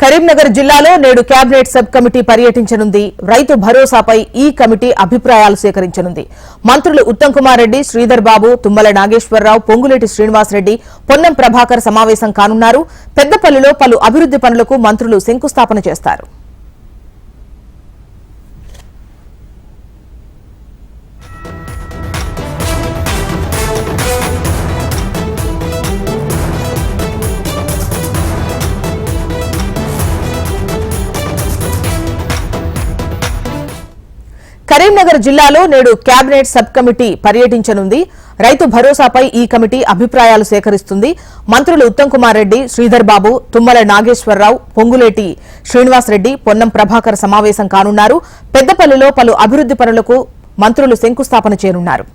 కరీంనగర్ జిల్లాలో నేడు cabinet sub committee పర్యటించనుంది. రైతు భరోసాపై ఈ కమిటీ అభిప్రాయాలు సేకరించనుంది. మంత్రులు ఉత్తమ్ కుమార్ రెడ్డి శ్రీధర్ బాబు తుమ్మల నాగేశ్వరరావు పొంగులేటి శ్రీనివాసరెడ్డి పొన్నం ప్రభాకర్ సమావేశం కానున్నారు. పెద్దపల్లిలో పలు అభివృద్ది పనులకు మంత్రులు శంకుస్థాపన చేస్తారు. కరీంనగర్ జిల్లాలో నేడు కేబినెట్ సబ్ కమిటీ పర్యటించనుంది. రైతు భరోసాపై ఈ కమిటీ అభిప్రాయాలు సేకరిస్తుంది. మంత్రులు ఉత్తమ్ కుమార్ రెడ్డి శ్రీధర్ బాబు తుమ్మల నాగేశ్వరరావు పొంగులేటి శ్రీనివాసరెడ్డి పొన్నం ప్రభాకర్ సమావేశం కానున్నారు. పెద్దపల్లిలో పలు అభివృద్ది పనులకు మంత్రులు శంకుస్థాపన చేయనున్నారు.